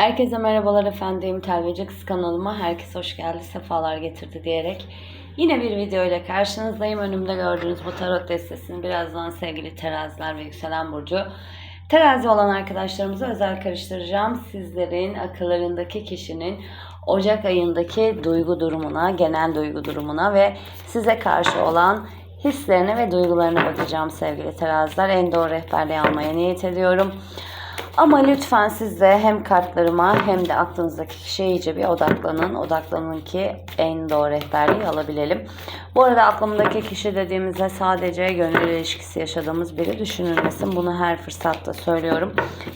Herkese merhabalar efendim. Telveci Kız kanalıma herkes hoş geldi, sefalar getirdi diyerek yine bir video ile karşınızdayım. Önümde gördüğünüz bu tarot destesini birazdan sevgili teraziler ve yükselen burcu terazi olan arkadaşlarımıza özel karıştıracağım. Sizlerin akıllarındaki kişinin Ocak ayındaki duygu durumuna, genel duygu durumuna ve size karşı olan hislerine ve duygularına bakacağım sevgili teraziler. En doğru rehberliği almaya niyet ediyorum. Ama lütfen siz de hem kartlarıma hem de aklınızdaki kişiye iyice bir odaklanın. Odaklanın ki en doğru rehberliği alabilelim. Bu arada aklımdaki kişi dediğimizde sadece gönül ilişkisi yaşadığımız biri düşünülmesin. Bunu her fırsatta söylüyorum.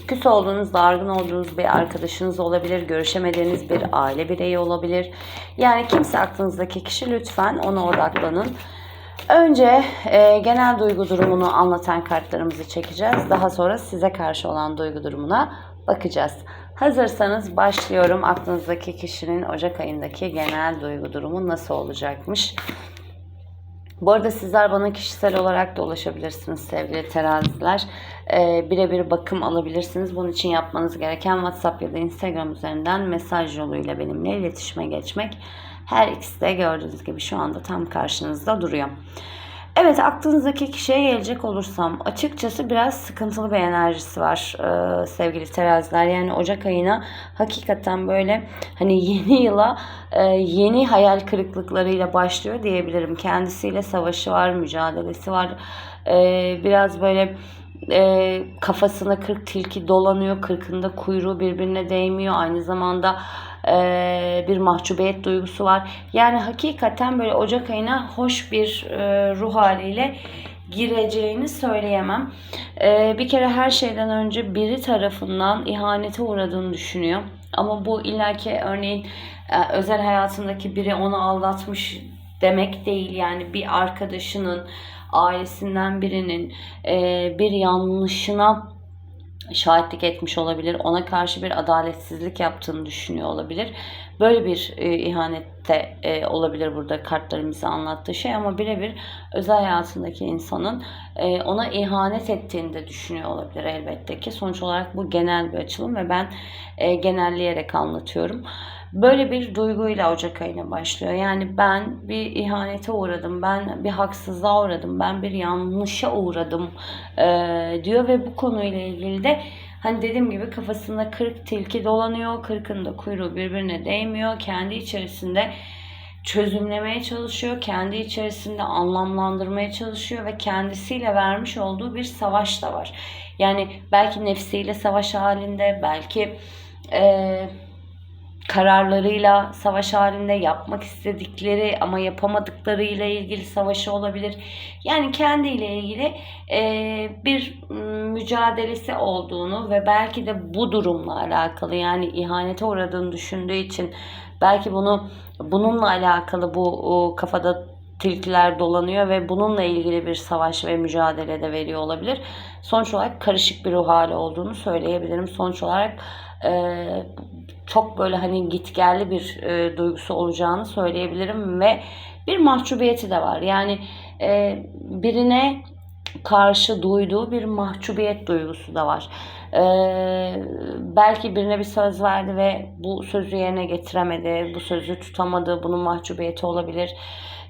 Küs olduğunuz, dargın olduğunuz bir arkadaşınız olabilir. Görüşemediğiniz bir aile bireyi olabilir. Yani kimse aklınızdaki kişi lütfen ona odaklanın. Önce e, genel duygu durumunu anlatan kartlarımızı çekeceğiz. Daha sonra size karşı olan duygu durumuna bakacağız. Hazırsanız başlıyorum. Aklınızdaki kişinin Ocak ayındaki genel duygu durumu nasıl olacakmış? Bu arada sizler bana kişisel olarak da ulaşabilirsiniz sevgili teraziler. Ee, birebir bakım alabilirsiniz. Bunun için yapmanız gereken WhatsApp ya da Instagram üzerinden mesaj yoluyla benimle iletişime geçmek. Her ikisi de gördüğünüz gibi şu anda tam karşınızda duruyor. Evet aklınızdaki kişiye gelecek olursam açıkçası biraz sıkıntılı bir enerjisi var e, sevgili teraziler. Yani Ocak ayına hakikaten böyle hani yeni yıla e, yeni hayal kırıklıklarıyla başlıyor diyebilirim. Kendisiyle savaşı var, mücadelesi var. E, biraz böyle e, kafasına kırk tilki dolanıyor. Kırkında kuyruğu birbirine değmiyor. Aynı zamanda e, bir mahcubiyet duygusu var. Yani hakikaten böyle Ocak ayına hoş bir e, ruh haliyle gireceğini söyleyemem. E, bir kere her şeyden önce biri tarafından ihanete uğradığını düşünüyor. Ama bu illaki örneğin özel hayatındaki biri onu aldatmış demek değil. Yani bir arkadaşının, ailesinden birinin bir yanlışına şahitlik etmiş olabilir. Ona karşı bir adaletsizlik yaptığını düşünüyor olabilir. Böyle bir e, ihanette e, olabilir burada kartların bize anlattığı şey ama birebir özel hayatındaki insanın e, ona ihanet ettiğini de düşünüyor olabilir elbette ki. Sonuç olarak bu genel bir açılım ve ben e, genelleyerek anlatıyorum. Böyle bir duyguyla Ocak ayına başlıyor. Yani ben bir ihanete uğradım, ben bir haksızlığa uğradım, ben bir yanlışa uğradım e, diyor ve bu konuyla ilgili de hani dediğim gibi kafasında 40 tilki dolanıyor, kırkında kuyruğu birbirine değmiyor. Kendi içerisinde çözümlemeye çalışıyor, kendi içerisinde anlamlandırmaya çalışıyor ve kendisiyle vermiş olduğu bir savaş da var. Yani belki nefsiyle savaş halinde, belki eee kararlarıyla savaş halinde yapmak istedikleri ama yapamadıkları ile ilgili savaşı olabilir. Yani kendiyle ilgili e, bir mücadelesi olduğunu ve belki de bu durumla alakalı yani ihanete uğradığını düşündüğü için belki bunu bununla alakalı bu o, kafada tilkiler dolanıyor ve bununla ilgili bir savaş ve mücadele de veriyor olabilir. Sonuç olarak karışık bir ruh hali olduğunu söyleyebilirim. Sonuç olarak e, çok böyle hani gitgelli bir e, duygusu olacağını söyleyebilirim ve bir mahcubiyeti de var. Yani e, birine karşı duyduğu bir mahcubiyet duygusu da var. Ee, belki birine bir söz verdi ve bu sözü yerine getiremedi, bu sözü tutamadı, bunun mahcubiyeti olabilir.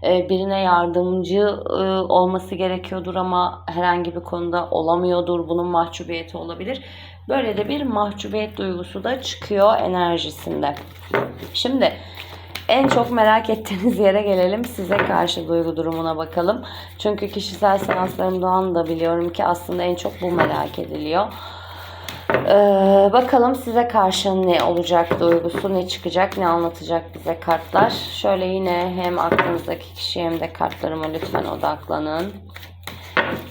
Ee, birine yardımcı e, olması gerekiyordur ama herhangi bir konuda olamıyordur, bunun mahcubiyeti olabilir. Böyle de bir mahcubiyet duygusu da çıkıyor enerjisinde. Şimdi en çok merak ettiğiniz yere gelelim. Size karşı duygu durumuna bakalım. Çünkü kişisel seanslarımdan da biliyorum ki aslında en çok bu merak ediliyor. Ee, bakalım size karşı ne olacak duygusu, ne çıkacak, ne anlatacak bize kartlar. Şöyle yine hem aklınızdaki kişi hem de kartlarıma lütfen odaklanın.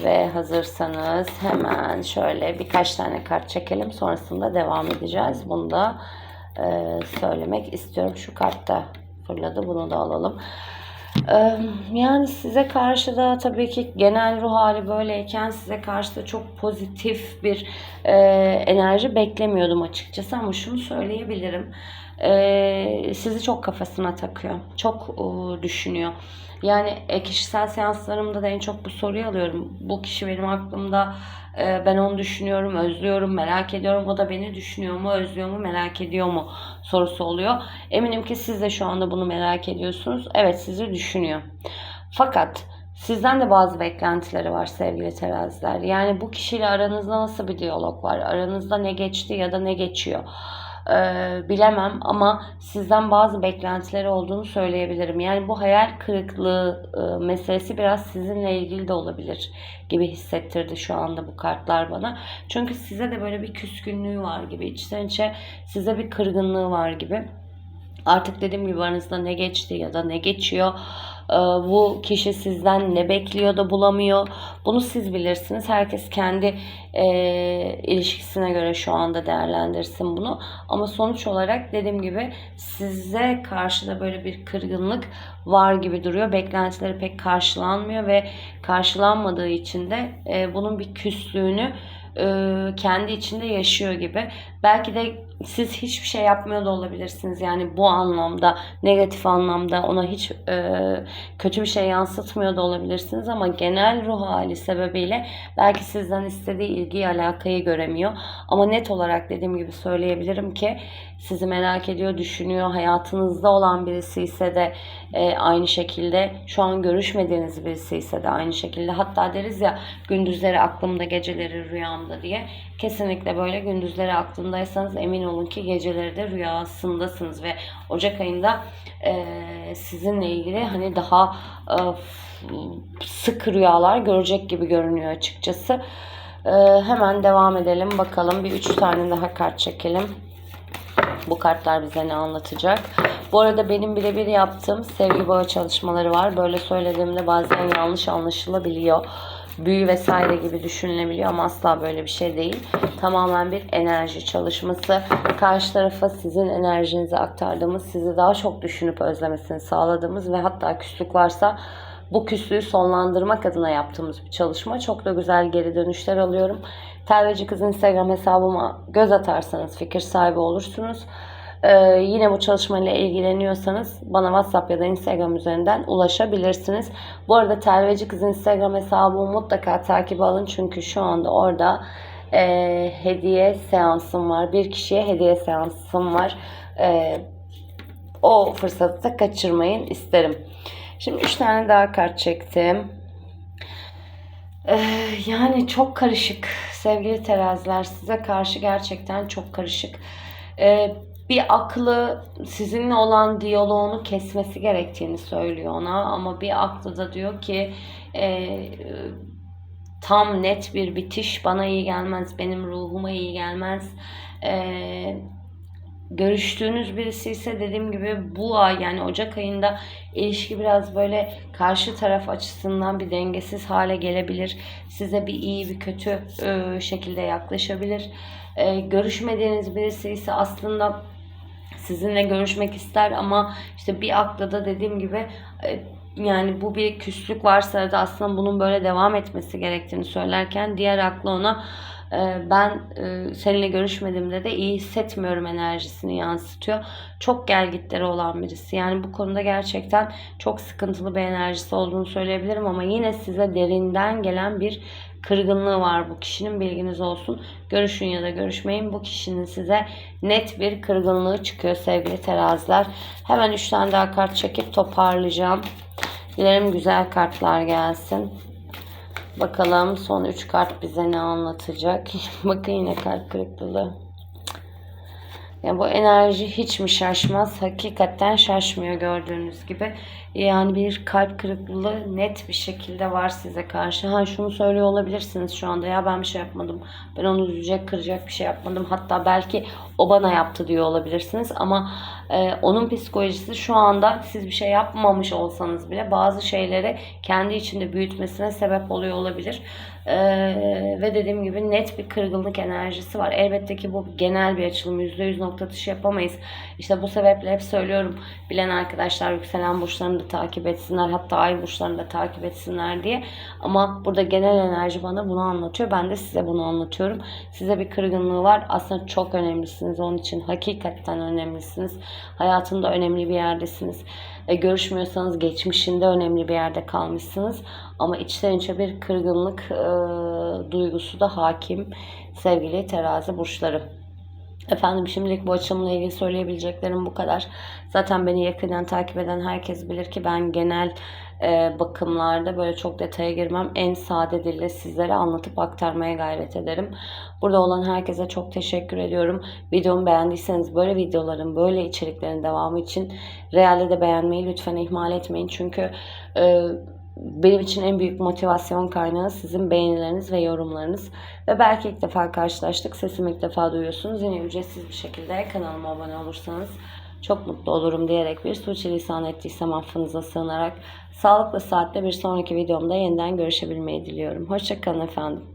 Ve hazırsanız hemen şöyle birkaç tane kart çekelim. Sonrasında devam edeceğiz. Bunu da e, söylemek istiyorum. Şu kartta fırladı. Bunu da alalım. Yani size karşı da tabii ki genel ruh hali böyleyken size karşı da çok pozitif bir enerji beklemiyordum açıkçası. Ama şunu söyleyebilirim. Sizi çok kafasına takıyor. Çok düşünüyor. Yani e, kişisel seanslarımda da en çok bu soruyu alıyorum. Bu kişi benim aklımda e, ben onu düşünüyorum, özlüyorum, merak ediyorum. O da beni düşünüyor mu, özlüyor mu, merak ediyor mu sorusu oluyor. Eminim ki siz de şu anda bunu merak ediyorsunuz. Evet sizi düşünüyor. Fakat sizden de bazı beklentileri var sevgili teraziler. Yani bu kişiyle aranızda nasıl bir diyalog var? Aranızda ne geçti ya da ne geçiyor? Ee, bilemem ama sizden bazı beklentileri olduğunu söyleyebilirim. Yani bu hayal kırıklığı e, meselesi biraz sizinle ilgili de olabilir gibi hissettirdi şu anda bu kartlar bana. Çünkü size de böyle bir küskünlüğü var gibi. içten içe size bir kırgınlığı var gibi. Artık dediğim gibi aranızda ne geçti ya da ne geçiyor. Ee, Bu kişi sizden ne bekliyor da bulamıyor. Bunu siz bilirsiniz. Herkes kendi e, ilişkisine göre şu anda değerlendirsin bunu. Ama sonuç olarak dediğim gibi size karşı da böyle bir kırgınlık var gibi duruyor. Beklentileri pek karşılanmıyor ve karşılanmadığı için de e, bunun bir küslüğünü e, kendi içinde yaşıyor gibi. Belki de siz hiçbir şey yapmıyor da olabilirsiniz. Yani bu anlamda, negatif anlamda ona hiç e, kötü bir şey yansıtmıyor da olabilirsiniz ama genel ruh hali sebebiyle belki sizden istediği ilgiyi, alakayı göremiyor. Ama net olarak dediğim gibi söyleyebilirim ki sizi merak ediyor, düşünüyor. Hayatınızda olan birisi ise de e, aynı şekilde şu an görüşmediğiniz birisi ise de aynı şekilde. Hatta deriz ya gündüzleri aklımda, geceleri rüyamda diye. Kesinlikle böyle gündüzleri aklındaysanız emin olun ki geceleri de rüyasındasınız ve Ocak ayında e, sizinle ilgili hani daha e, sık rüyalar görecek gibi görünüyor açıkçası. E, hemen devam edelim bakalım bir üç tane daha kart çekelim. Bu kartlar bize ne anlatacak? Bu arada benim birebir yaptığım sevgi bağı çalışmaları var. Böyle söylediğimde bazen yanlış anlaşılabiliyor. Büyü vesaire gibi düşünülebiliyor ama asla böyle bir şey değil. Tamamen bir enerji çalışması. Karşı tarafa sizin enerjinizi aktardığımız, sizi daha çok düşünüp özlemesini sağladığımız ve hatta küslük varsa bu küslüğü sonlandırmak adına yaptığımız bir çalışma. Çok da güzel geri dönüşler alıyorum. Telveci Kız Instagram hesabıma göz atarsanız fikir sahibi olursunuz. Ee, yine bu çalışmayla ilgileniyorsanız bana WhatsApp ya da Instagram üzerinden ulaşabilirsiniz. Bu arada Telveci Kız Instagram hesabımı mutlaka takip alın çünkü şu anda orada e, hediye seansım var. Bir kişiye hediye seansım var. E, o fırsatı da kaçırmayın isterim. Şimdi üç tane daha kart çektim. Ee, yani çok karışık sevgili teraziler size karşı gerçekten çok karışık. Ee, bir aklı sizinle olan diyaloğunu kesmesi gerektiğini söylüyor ona ama bir aklı da diyor ki e, tam net bir bitiş bana iyi gelmez, benim ruhuma iyi gelmez. Ee, görüştüğünüz birisi ise dediğim gibi bu ay yani Ocak ayında ilişki biraz böyle karşı taraf açısından bir dengesiz hale gelebilir. Size bir iyi bir kötü e, şekilde yaklaşabilir. E, görüşmediğiniz birisi ise aslında sizinle görüşmek ister ama işte bir akla da dediğim gibi e, yani bu bir küslük varsa da aslında bunun böyle devam etmesi gerektiğini söylerken diğer aklı ona e, ben e, seninle görüşmediğimde de iyi hissetmiyorum enerjisini yansıtıyor. Çok gelgitleri olan birisi. Yani bu konuda gerçekten çok sıkıntılı bir enerjisi olduğunu söyleyebilirim ama yine size derinden gelen bir kırgınlığı var bu kişinin bilginiz olsun. Görüşün ya da görüşmeyin bu kişinin size net bir kırgınlığı çıkıyor sevgili teraziler. Hemen 3 tane daha kart çekip toparlayacağım. Dilerim güzel kartlar gelsin. Bakalım son 3 kart bize ne anlatacak. Bakın yine kalp kırıklığı. Yani bu enerji hiç mi şaşmaz? Hakikaten şaşmıyor gördüğünüz gibi. Yani bir kalp kırıklığı net bir şekilde var size karşı. Ha şunu söylüyor olabilirsiniz şu anda. Ya ben bir şey yapmadım. Ben onu üzecek, kıracak bir şey yapmadım. Hatta belki o bana yaptı diyor olabilirsiniz. Ama e, onun psikolojisi şu anda siz bir şey yapmamış olsanız bile bazı şeyleri kendi içinde büyütmesine sebep oluyor olabilir. Ee, ve dediğim gibi net bir kırgınlık enerjisi var. Elbette ki bu genel bir açılım. %100 nokta atışı yapamayız. İşte bu sebeple hep söylüyorum. Bilen arkadaşlar yükselen burçlarını da takip etsinler. Hatta ay burçlarını da takip etsinler diye. Ama burada genel enerji bana bunu anlatıyor. Ben de size bunu anlatıyorum. Size bir kırgınlığı var. Aslında çok önemlisiniz. Onun için hakikaten önemlisiniz. Hayatında önemli bir yerdesiniz. E, görüşmüyorsanız geçmişinde önemli bir yerde kalmışsınız. Ama içten içe bir kırgınlık e, duygusu da hakim sevgili terazi burçları. Efendim şimdilik bu açılımla ilgili söyleyebileceklerim bu kadar. Zaten beni yakından takip eden herkes bilir ki ben genel e, bakımlarda böyle çok detaya girmem. En sade dille sizlere anlatıp aktarmaya gayret ederim. Burada olan herkese çok teşekkür ediyorum. Videomu beğendiyseniz böyle videoların, böyle içeriklerin devamı için Real'de de beğenmeyi lütfen ihmal etmeyin. Çünkü e, benim için en büyük motivasyon kaynağı sizin beğenileriniz ve yorumlarınız. Ve belki ilk defa karşılaştık, sesimi ilk defa duyuyorsunuz. Yine ücretsiz bir şekilde kanalıma abone olursanız çok mutlu olurum diyerek bir suçilisan ettiysem affınıza sığınarak sağlıklı saatte bir sonraki videomda yeniden görüşebilmeyi diliyorum. Hoşçakalın efendim.